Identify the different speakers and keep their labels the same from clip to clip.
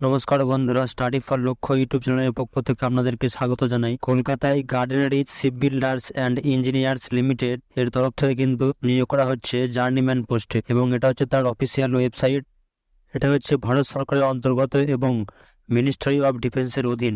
Speaker 1: নমস্কার বন্ধুরা, study for লক্ষ্য ইউটিউব চ্যানেলের পক্ষ থেকে আপনাদেরকে স্বাগত জানাই। কলকাতায় garden reach ship builders and engineers limited এর তরফ থেকে কিন্তু নিয়োগ করা হচ্ছে জার্নিম্যান পোস্টে এবং এটা হচ্ছে তার অফিসিয়াল ওয়েবসাইট। এটা হচ্ছে ভারত সরকারের অন্তর্গত এবং মিনিস্ট্রি অফ ডিফেন্সের অধীন।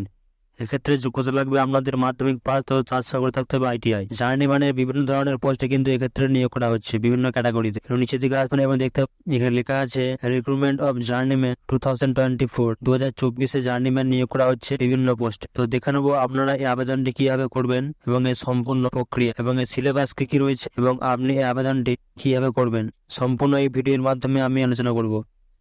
Speaker 1: এক্ষেত্রে যোগ্যতা লাগবে আপনাদের মাধ্যমিক পাস তো তার সঙ্গে থাকতে হবে আইটিআই জার্নি মানে বিভিন্ন ধরনের পোস্টে কিন্তু এক্ষেত্রে নিয়োগ করা হচ্ছে বিভিন্ন ক্যাটাগরিতে। নিচের দিকে আসবেন এবং দেখতে এখানে লেখা আছে recruitment of journeyman two thousand twenty four দু হাজার চব্বিশে জার্নিম্যান নিয়োগ করা হচ্ছে বিভিন্ন পোস্টে। তো দেখে নেব আপনারা এই আবেদনটি কীভাবে করবেন এবং এর সম্পূর্ণ প্রক্রিয়া এবং এর সিলেবাস কি কি রয়েছে এবং আপনি এই আবেদনটি কীভাবে করবেন। সম্পূর্ণ এই ভিডিওর মাধ্যমে আমি আলোচনা করব।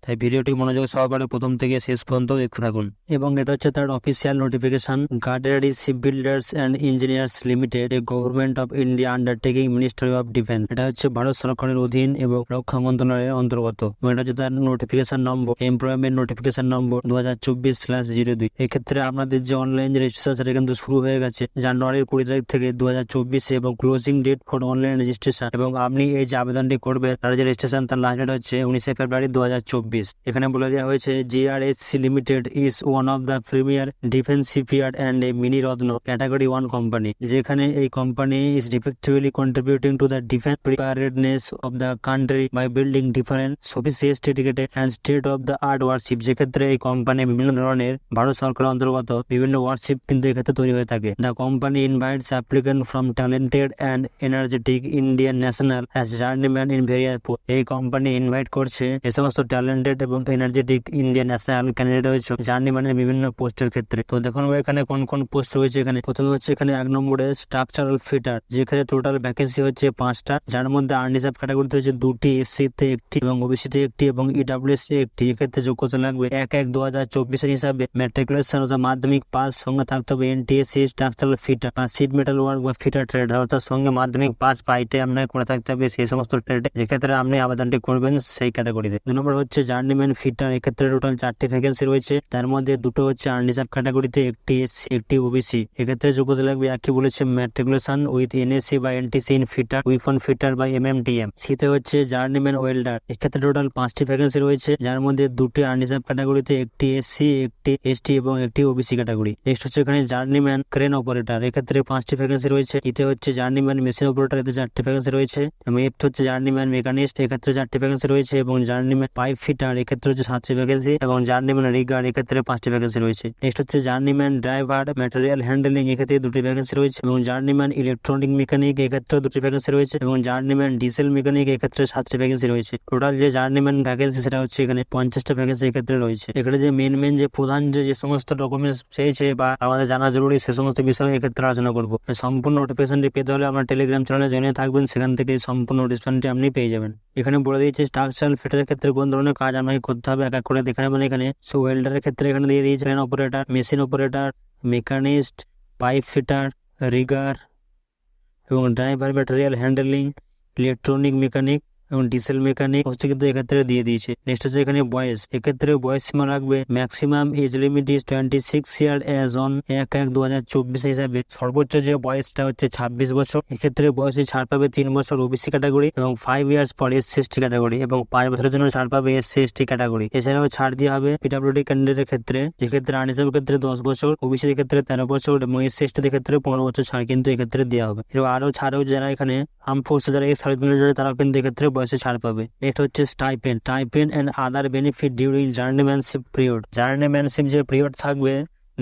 Speaker 1: তাই ভিডিওটি মনোযোগ সহকারে প্রথম থেকে শেষ পর্যন্ত দেখতে থাকুন। এবং এটা হচ্ছে তার official notification গার্ডারি ship builders and engineers limited a government of India undertaking ministry of defence এটা হচ্ছে ভারত সরকারের অধীন এবং রক্ষা মন্ত্রণালয়ের অন্তর্গত। এবং এটা হচ্ছে তার notification number employment notification number দু হাজার চব্বিশ স্ল্যাশ জিরো দুই। এক্ষেত্রে আপনাদের যে অনলাইন রেজিস্ট্রেশন সেটা কিন্তু শুরু হয়ে গেছে জানুয়ারির কুড়ি তারিখ থেকে দু হাজার চব্বিশে এবং closing date for online registration এবং আপনি এই যে আবেদনটি করবেন, তার যে রেজিস্ট্রেশন তার লাস্ট ডেট হচ্ছে উনিশে ফেব্রুয়ারি দু হাজার চব্বিশ। এখানে বলে দেওয়া হয়েছে GRSE limited is one of the premier defence shipyard and a mini ratna category one company যেখানে এই company is defectively contributing to the defence preparedness of the country by building different sophisticated and state of the art warship যেক্ষেত্রে এই company বিভিন্ন ধরনের ভারত সরকার অন্তর্গত বিভিন্ন warship কিন্তু এক্ষেত্রে তৈরি হয়ে থাকে। The company invites applicant from talented and energetic Indian national as journeyman in various এই কোম্পানি ইনভাইট করছে এ সমস্ত ট্যালেন্টেড এবং এনার্জেটিক ইন্ডিয়ান ন্যাশনাল ক্যান্ডিডেট রয়েছে জার্নিম্যানের বিভিন্ন পোস্টের ক্ষেত্রে। তো দেখুন এখানে কোন কোন পোস্ট রয়েছে এখানে? প্রথমে হচ্ছে এখানে এক নম্বরে স্ট্রাকচারাল ফিটার যেখানে টোটাল ভ্যাকেন্সি হচ্ছে পাঁচটা, যার মধ্যে আনরিজার্ভ ক্যাটাগরিতে হচ্ছে দুটি এসসি তে একটি এবং ওবিসি তে একটি এবং ইডাব্লিউএস এ একটি। এক্ষেত্রে যোগ্যতা লাগবে এক এক দু হাজার চব্বিশের হিসাবে। ম্যাট্রিকুলেশন অর্থাৎ মাধ্যমিক পাস সঙ্গে থাকতে হবে এনটিএসসি স্ট্রাকচারাল ফিটার বা সিট মেটাল ওয়ার্ক বা ফিটার ট্রেড অর্থাৎ সঙ্গে মাধ্যমিক পাস পাইটে আপনাকে করে থাকতে হবে সেই সমস্ত ট্রেডে যেক্ষেত্রে আপনি আবেদনটি করবেন সেই ক্যাটাগরিতে দু নম্বর হচ্ছে জার্নিম্যান ফিটার এক্ষেত্রে টোটাল চারটি ভ্যাকেন্সি রয়েছে। তার মধ্যে দুটো হচ্ছে আনরিজার্ভ ক্যাটাগরিতে একটি এসসি একটি ওবিসি এক্ষেত্রে যোগ্যতা লাগবে, একই বলেছে ম্যাট্রিকুলেশন উইথ এনএসসি বা এনটিসি ইন ফিটার উইফন ফিটার বা এম এম টি এম সিতে হচ্ছে জার্নিম্যান ওয়েল্ডার এক্ষেত্রে টোটাল পাঁচটি ভ্যাকেন্সি রয়েছে, যার মধ্যে দুটি আনরিজার্ভ ক্যাটাগরিতে একটি এসসি একটি এসটি এবং একটি ওবিসি ক্যাটাগরি নেক্সট হচ্ছে এখানে জার্নিম্যান ক্রেন অপারেটর এক্ষেত্রে পাঁচটি ভ্যাকেন্সি রয়েছে ইতে হচ্ছে জার্নিম্যান মেশিন অপারেটর এতে চারটি ভ্যাকেন্সি রয়েছে। এবং এফ হচ্ছে জার্নিম্যান মেকানিস্ট এক্ষেত্রে চারটি ভ্যাকেন্সি রয়েছে এবং জার্নিম্যান পাইপ ফিটার এক্ষেত্রে হচ্ছে সাতটি ভ্যাকেন্সি এবং জার্নিম্যান রিগার্ড এক্ষেত্রে পাঁচটি ভ্যাকেন্সি রয়েছে। নেক্সট হচ্ছে জার্নিম্যান ড্রাইভার ম্যাটেরিয়াল হ্যান্ডেলিং এক্ষেত্রে দুটি ভ্যাকেন্সি রয়েছে এবং জার্নিম্যান ইলেকট্রনিক মেকানিক এক্ষেত্রে দুটি ভ্যাকেন্সি রয়েছে এবং জার্নিম্যান ডিজেল মেকানিক এক্ষেত্রে সাতটি ভ্যাকেন্সি রয়েছে। টোটাল যে জার্নিম্যান ভ্যাকেন্সি সেটা হচ্ছে এখানে পঞ্চাশটা ভ্যাকেন্সি এক্ষেত্রে রয়েছে। এখানে যে মেন মেন যে প্রধান যে যে সমস্ত ডকুমেন্টস চেয়েছে বা আমাদের জানা জরুরি সে সমস্ত বিষয়ে এক্ষেত্রে আলোচনা করব। সম্পূর্ণ নোটিফিকেশনটি পেতে হলে আমার টেলিগ্রাম চ্যানেলে জয়েন থাকবেন, সেখান থেকে সম্পূর্ণ নোটিফিকেশনটি আপনি পেয়ে যাবেন। এখানে বলে দিয়েছে স্ট্রাকচারাল ফিটারের ক্ষেত্রে কোন ধরনের কাজ আপনাকে করতে হবে এক এক করে দেখে নেবেন এখানে সো ওয়েল্ডারের ক্ষেত্রে এখানে দিয়ে দিয়েছে operator machine operator machinist pipe fitter rigger এবং driver material handling electronic mechanic এবং ডিজেল মেকানিক হচ্ছে কিন্তু এক্ষেত্রে দিয়ে দিয়েছে। নেক্সট হচ্ছে এখানে বয়স এক্ষেত্রে বয়স সীমা রাখবে maximum age limit is twenty six year age on এক এক দু হাজার চব্বিশ হিসাবে। সর্বোচ্চ যে বয়সটা হচ্ছে ছাব্বিশ বছর, এক্ষেত্রে বয়সে ছাড় পাবে তিন বছর ওবিসি ক্যাটাগরি এবং five years for S ST category এবং পাঁচ বছরের জন্য ছাড় পাবে এস এসটি ক্যাটাগরি এছাড়াও ছাড় দেওয়া হবে পিডাব্লিউডি ক্যান্ডিডেটের ক্ষেত্রে যেক্ষেত্রে আনরিজার্ভ ক্ষেত্রে দশ বছর ওবিসি ক্ষেত্রে তেরো বছর এবং এস এসটির ক্ষেত্রে পনেরো বছর ছাড় কিন্তু এক্ষেত্রে দেওয়া হবে। এবং আরও ছাড়ও যারা এখানে আর্ম ফোর্সে যারা এই সার্ভিস তারাও কিন্তু এক্ষেত্রে বয়সে ছাড় পাবে। এটা হচ্ছে stipend stipend and other benefit during journeymanship period journeymanship যে পিরিয়ড থাকবে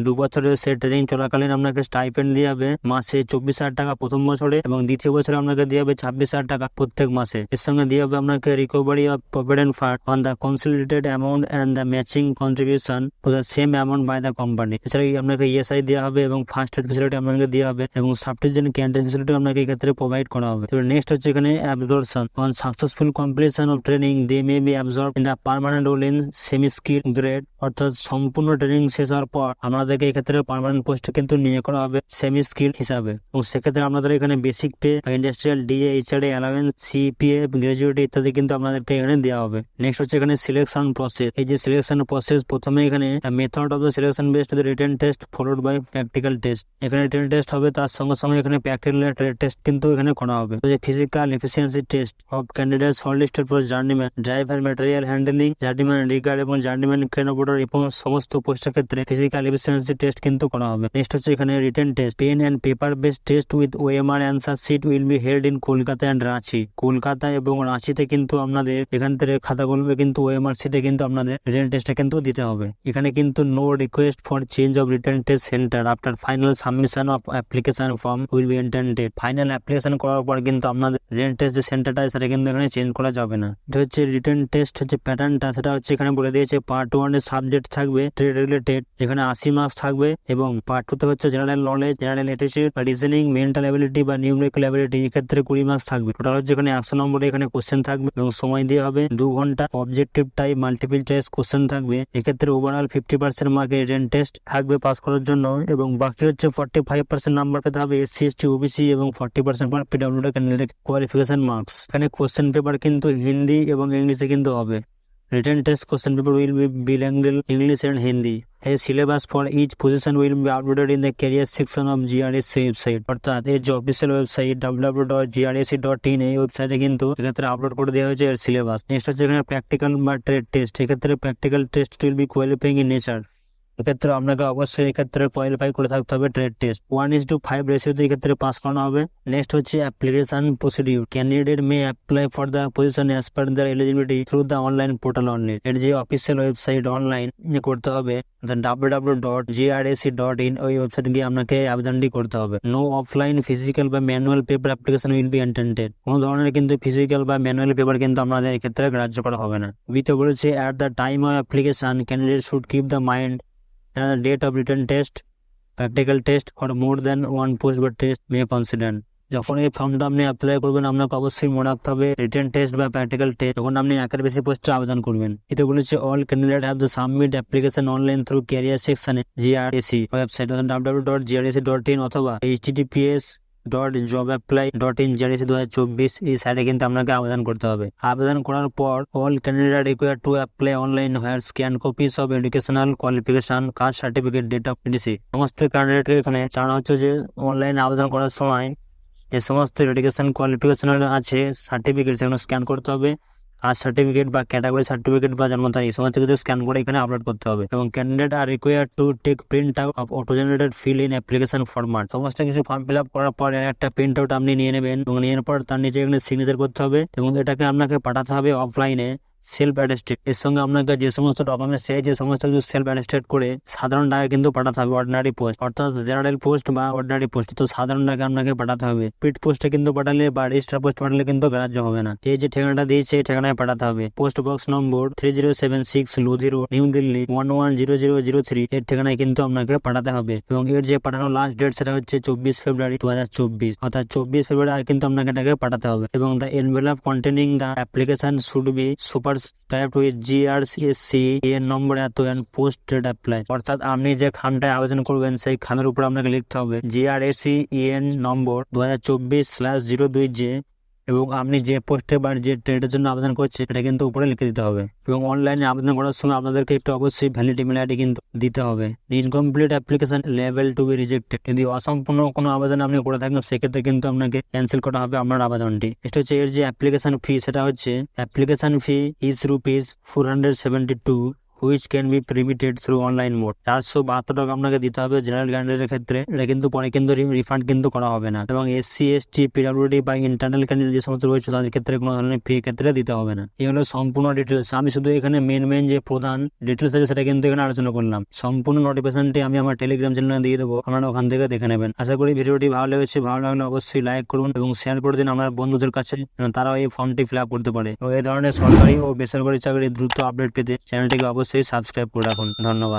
Speaker 1: দু বছরের সে ট্রেনিং চলাকালীন আপনাকে স্টাইপেন্ড দিয়ে হবে মাসে চব্বিশ হাজার টাকা প্রথম বছরে এবং দ্বিতীয় বছরে আপনাকে দিয়ে হবে ছাব্বিশ হাজার টাকা প্রত্যেক মাসে। এর সঙ্গে দিয়ে হবে আপনাকে recovery of provident fund on the consolidated amount and the matching contribution to the same amount by the company এছাড়া আপনাকে ইএসআই দেওয়া হবে এবং ফার্স্ট এড ফেসিলিটি আপনাকে দেওয়া হবে এবং সাবটিজেন ক্যান্টিন ফেসিলিটি আপনাকে এক্ষেত্রে প্রোভাইড করা হবে। নেক্সট হচ্ছে এখানে absorption on successful completion of training they may be absorb in the permanent role in semi skill grade অর্থাৎ সম্পূর্ণ ট্রেনিং শেষ হওয়ার পর আপনাদেরকে এক্ষেত্রে পার্মানেন্ট পোস্টে কিন্তু নিয়োগ করা হবে সেমি স্কিল হিসাবে। এবং সেক্ষেত্রে আপনাদের এখানে basic pay industrial DA HRA allowance CPA graduate ইত্যাদি কিন্তু আপনাদেরকে এখানে দেওয়া হবে। নেক্সট হচ্ছে এখানে সিলেকশন প্রসেস এই যে সিলেকশন প্রসেস প্রথমে এখানে method of the selection based written test followed by practical test এখানে রিটেন টেস্ট হবে, তার সঙ্গে সঙ্গে এখানে প্র্যাকটিক্যাল টেস্ট কিন্তু এখানে করা হবে। যে physical efficiency test of candidate short listed for journeyman driver material handling journeyman rigger এবং জার্নিম্যান ক্রেন করার এবং সমস্ত পোস্টের ক্ষেত্রে ফিজিক্যাল এফিসিয়েন্সি টেস্ট কিন্তু করা হবে। নেক্সট হচ্ছে এখানে written test pen and paper base test with OMR answer sheet will be held in Kolkata and Ranchi Kolkata এবং রাঁচিতে কিন্তু আপনাদের এখান থেকে খাতা খাতাগুলো কিন্তু ওএমআর সিটে কিন্তু আপনাদের রিটেন টেস্টটা কিন্তু দিতে হবে। এখানে কিন্তু no request for change of return test centre after final submission of application form will be entertained final application করার পর কিন্তু আপনাদের রিটার্ন টেস্ট যে সেন্টারটা সেটা কিন্তু এখানে চেঞ্জ করা যাবে না। এটা হচ্ছে রিটার্ন টেস্ট হচ্ছে প্যাটার্নটা সেটা হচ্ছে এখানে বলে দিয়েছে পার্ট ওয়ানের সাবজেক্ট থাকবে ট্রেড রিলেটেড যেখানে আশি মার্কস থাকবে এবং পার্ট টু তে হচ্ছে general knowledge general attitude reasoning mental ability বা নিউমেরিক্যাল অ্যাবিলিটি এক্ষেত্রে কুড়ি মার্কস থাকবে। টোটাল হচ্ছে এখানে একশো নম্বরে এখানে কোশ্চেন থাকবে এবং সময় দিয়ে হবে। দু ঘণ্টা objective type multiple choice question থাকবে। এক্ষেত্রে ওভারঅল ফিফটি পার্সেন্ট মার্কে রিটেন টেস্ট থাকবে পাস করার জন্য এবং বাকি হচ্ছে ফর্টি ফাইভ পার্সেন্ট নাম্বার পেতে হবে এসসি এসটি ওবিসি এবং forty percent mark PWD candidate qualification marks এখানে কোশ্চেন পেপার কিন্তু হিন্দি এবং ইংলিশে কিন্তু হবে। Written test question paper will be bilingual English and Hindi. A syllabus for each position will be uploaded in the career section of GRSC website অর্থাৎ এর যে official website www.grse.in এই ওয়েবসাইটে কিন্তু এক্ষেত্রে আপলোড করে দেওয়া হয়েছে এর সিলেবাস নেক্সট হচ্ছে এখানে প্র্যাকটিক্যাল বা ট্রেড টেস্ট এক্ষেত্রে practical test will be qualifying in nature এক্ষেত্রে আপনাকে অবশ্যই এক্ষেত্রে কোয়ালিফাই করে থাকতে হবে trade test one is to five রেসিওতে এক্ষেত্রে পাস করানো হবে। নেক্সট হচ্ছে application procedure candidate may apply for the position as per the eligibility through the online portal only এর যে অফিসিয়াল ওয়েবসাইট অনলাইন করতে হবে W W dot GRSE dot in ওই website গিয়ে আপনাকে আবেদনটি করতে হবে। নো অফলাইন ফিজিক্যাল বা manual paper application will be attended কোনো ধরনের কিন্তু ফিজিক্যাল বা ম্যানুয়াল পেপার কিন্তু আপনাদের এক্ষেত্রে গ্রাহ্য করা হবে না। বিতে বলেছে at the time of application candidate should keep the mind the date of written test, practical test or more than one post but test may consider. যখন এই ফর্মটা আপনি অ্যাপ্লাই করবেন আপনাকে অবশ্যই মনে রাখতে হবে রিটেন টেস্ট বা প্র্যাকটিক্যাল টেস্ট যখন আপনি একের বেশি পোস্টে আবেদন করবেন এতে বলেছে all candidate have the submit application online through career সেকশনে GRSE website W dot GRSE dot in অথবা HTTPS dot job apply dot in GRSE দু হাজার চব্বিশ। এই সাইটে কিন্তু আপনাকে আবেদন করতে হবে। আবেদন করার পর all candidate require to apply online where scan copies of educational qualification caste certificate date of PDC সমস্ত ক্যান্ডিডেটকে এখানে জানা হচ্ছে যে অনলাইন আবেদন করার সময় যে সমস্ত এডুকেশন কোয়ালিফিকেশন আছে সার্টিফিকেট সেগুলো স্ক্যান করতে হবে। কাস্ট সার্টিফিকেট বা ক্যাটাগরি সার্টিফিকেট বা জন্ম তারিখ সমস্ত কিছু স্ক্যান করে এখানে আপলোড করতে হবে। এবং candidate R require to take print out of auto generated fill in application format সমস্ত কিছু ফর্ম ফিল আপ করার পর একটা প্রিন্ট আউট আপনি নিয়ে নেবেন এবং নিয়ে পর তার নিচে এখানে সিগনেচার করতে হবে এবং এটাকে আপনাকে পাঠাতে হবে অফলাইনে সেলফ অ্যাটেস্টেড এর সঙ্গে আপনাকে যে সমস্ত ডকুমেন্টস চাই যে সমস্ত কিছু সেলফ অ্যাটেস্টেড করে সাধারণ ডাকে কিন্তু পাঠাতে হবে অর্ডিনারি পোস্ট অর্থাৎ জেনারেল পোস্ট বা অর্ডিনারি পোস্ট তো সাধারণ ডাকে আপনাকে পাঠাতে হবে। পিট পোস্টে কিন্তু পাঠালে বা রেজিস্টার পোস্ট পাঠালে কিন্তু গ্রাহ্য হবে না। এই যে ঠিকানাটা দিয়েছে, এই ঠিকানায় পাঠাতে হবে। Post box number three zero seven six Lodhi road new Delhi one one zero zero zero three এর ঠিকানায় কিন্তু আপনাকে পাঠাতে হবে। এবং এর যে পাঠানোর লাস্ট ডেট সেটা হচ্ছে চব্বিশ ফেব্রুয়ারি দু হাজার চব্বিশ। অর্থাৎ চব্বিশ ফেব্রুয়ারি কিন্তু আপনাকে এটাকে পাঠাতে হবে। এবং the envelope containing the application should be superscribe with GRSE এর নম্বর এত অ্যান্ড ডেট অ্যাপ্লাই অর্থাৎ আপনি যে খানটায় আবেদন করবেন, সেই খানের উপর আপনাকে লিখতে হবে জিআরএসি এন নম্বর দু হাজার চব্বিশ স্ল্যাশ জিরো দুই জে এবং আপনি যে পোস্টে বা যে ট্রেডের জন্য আবেদন করছেন এটা কিন্তু উপরে লিখে দিতে হবে। এবং অনলাইনে আবেদন করার সময় আপনাদেরকে একটু অবশ্যই ভ্যালিড ইমেল আইডি কিন্তু দিতে হবে। Incomplete application level to be rejected যদি অসম্পূর্ণ কোনো আবেদন আপনি করে থাকেন, সেক্ষেত্রে কিন্তু আপনাকে ক্যান্সেল করা হবে আপনার আবেদনটি। এটা হচ্ছে এর যে অ্যাপ্লিকেশন ফি সেটা হচ্ছে application fee is rupees four hundred seventy two which can be remitted through online mode চারশো বাহাত্তর টাকা আপনাকে দিতে হবে জেনারেল ক্যান্ডিডেটের ক্ষেত্রে। এটা কিন্তু পরে কিন্তু রিফান্ড কিন্তু করা হবে না। এবং এসসি এসটি পিডব্লিউডি বা ইন্টারনাল ক্যান্ডিডেট যে সমস্ত রয়েছে, তাদের ক্ষেত্রে কোনো ধরনের ফি ক্ষেত্রে দিতে হবে না। এই হলো সম্পূর্ণ ডিটেলস আমি শুধু এখানে মেন মেন যে প্রধান ডিটেলস আছে, সেটা কিন্তু এখানে আলোচনা করলাম। সম্পূর্ণ নোটিফিকেশনটি আমি আমার টেলিগ্রাম চ্যানেলে দিয়ে দেবো। আপনারা ওখান থেকে দেখে নেবেন। আশা করি ভিডিওটি ভালো লেগেছে। ভালো লাগলে অবশ্যই লাইক করুন এবং শেয়ার করে দিন আপনার বন্ধুদের কাছে তারাও এই ফর্মটি ফিল আপ করতে পারে। এবং এই ধরনের সরকারি ও বেসরকারি চাকরি দ্রুত আপডেট পেতে চ্যানেলটিকে অবশ্যই সাবস্ক্রাইব করে রাখুন। ধন্যবাদ।